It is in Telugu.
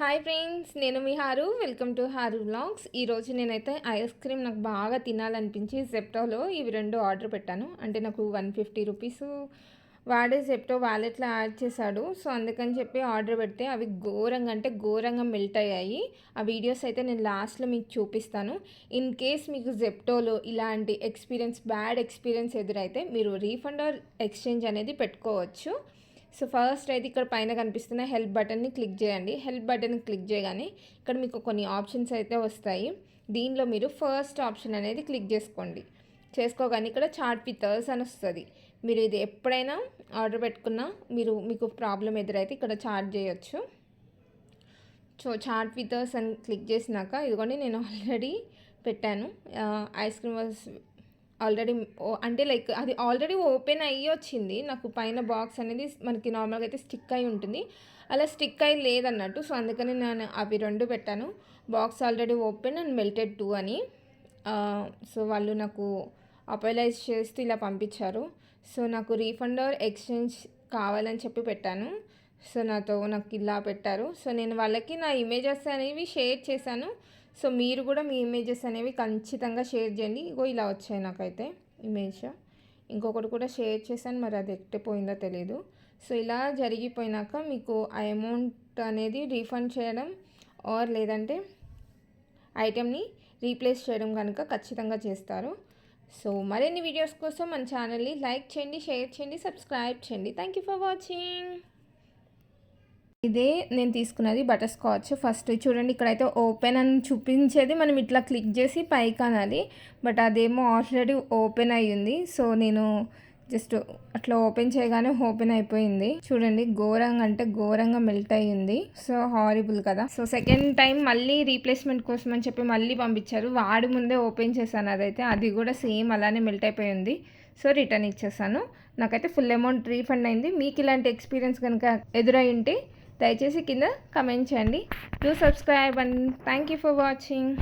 హాయ్ ఫ్రెండ్స్ నేను మీ Haru. Welcome to Haru vlogs ఈరోజు నేనైతే ఐస్ క్రీమ్ నాకు బాగా తినాలనిపించి జెప్టోలో ఇవి రెండు ఆర్డర్ పెట్టాను. అంటే నాకు వన్ ఫిఫ్టీ రూపీస్ వాడే జెప్టో వాలెట్లో యాడ్ చేశాడు. సో అందుకని చెప్పి ఆర్డర్ పెడితే అవి ఘోరంగా అంటే ఘోరంగా మెల్ట్ అయ్యాయి. ఆ వీడియోస్ అయితే నేను లాస్ట్లో మీకు చూపిస్తాను. ఇన్ కేస్ మీకు జెప్టోలో ఇలాంటి ఎక్స్పీరియన్స్ బ్యాడ్ ఎక్స్పీరియన్స్ ఎదురైతే మీరు రీఫండ్ ఆర్ ఎక్స్చేంజ్ అనేది పెట్టుకోవచ్చు. సో ఫస్ట్ అయితే ఇక్కడ పైన కనిపిస్తున్న హెల్ప్ బటన్ని క్లిక్ చేయండి. హెల్ప్ బటన్ క్లిక్ చేయగానే ఇక్కడ మీకు కొన్ని ఆప్షన్స్ అయితే వస్తాయి. దీనిలో మీరు ఫస్ట్ ఆప్షన్ అనేది క్లిక్ చేసుకోండి. చేసుకోగానే ఇక్కడ చార్ట్ వితర్స్ అని వస్తుంది. మీరు ఇది ఎప్పుడైనా ఆర్డర్ పెట్టుకున్నా మీరు మీకు ప్రాబ్లం ఎదురైతే ఇక్కడ చార్ట్ చేయొచ్చు. సో చార్ట్ వితర్స్ అని క్లిక్ చేసినాక ఇదిగోండి నేను ఆల్రెడీ పెట్టాను. ఐస్ క్రీమ్ వాజ్ ఆల్రెడీ అంటే లైక్ అది ఆల్రెడీ ఓపెన్ అయ్యి వచ్చింది. నాకు పైన బాక్స్ అనేది మనకి నార్మల్గా అయితే స్టిక్ అయి ఉంటుంది. అలా స్టిక్ అయి లేదన్నట్టు సో అందుకని నేను అవి రెండు పెట్టాను. Box already open and melted too అని. సో వాళ్ళు నాకు అపోలైజ్ చేస్తూ ఇలా పంపించారు. సో నాకు రీఫండ్ ఆర్ ఎక్స్చేంజ్ కావాలని చెప్పి పెట్టాను. సో నాతో నాకు ఇలా పెట్టారు. సో నేను వాళ్ళకి నా ఇమేజెస్ అనేవి షేర్ చేశాను. సో మీరు కూడా మీ ఇమేజెస్ అనేవి ఖచ్చితంగా షేర్ చేయండి. ఇగో ఇలా వచ్చాయి నాకైతే ఇమేజ్ ఇంకొకటి కూడా షేర్ చేశాను మరి అది ఎట్టిపోయిందో తెలియదు సో ఇలా జరిగిపోయినాక మీకు ఆ అమౌంట్ అనేది రీఫండ్ చేయడం ఆర్ లేదంటే ఐటెంని రీప్లేస్ చేయడం కనుక ఖచ్చితంగా చేస్తారు. సో మరిన్ని వీడియోస్ కోసం మన ఛానల్ని లైక్ చేయండి షేర్ చేయండి సబ్స్క్రైబ్ చేయండి. థ్యాంక్ యూ ఫర్ వాచింగ్ ఇదే నేను తీసుకున్నది బటర్ స్కాచ్ ఫస్ట్ చూడండి ఇక్కడైతే ఓపెన్ అని చూపించేది. మనం ఇట్లా క్లిక్ చేసి పైకి అనాలి. బట్ అదేమో ఆల్రెడీ ఓపెన్ అయ్యింది సో నేను జస్ట్ అట్లా ఓపెన్ చేయగానే ఓపెన్ అయిపోయింది. చూడండి ఘోరంగా అంటే ఘోరంగా మెల్ట్ అయ్యింది సో హారిబుల్ కదా. సో సెకండ్ టైం మళ్ళీ రీప్లేస్మెంట్ కోసం అని చెప్పి మళ్ళీ పంపించారు. వాడి ముందే ఓపెన్ చేశాను అదైతే. అది కూడా సేమ్ అలానే మెల్ట్ అయిపోయింది సో రిటర్న్ ఇచ్చేసాను. నాకైతే ఫుల్ అమౌంట్ రీఫండ్ అయింది. మీకు ఇలాంటి ఎక్స్పీరియన్స్ కనుక ఎదురై ఉంటే దయచేసి కింద కమెంట్ చేయండి. Do subscribe and thank you for watching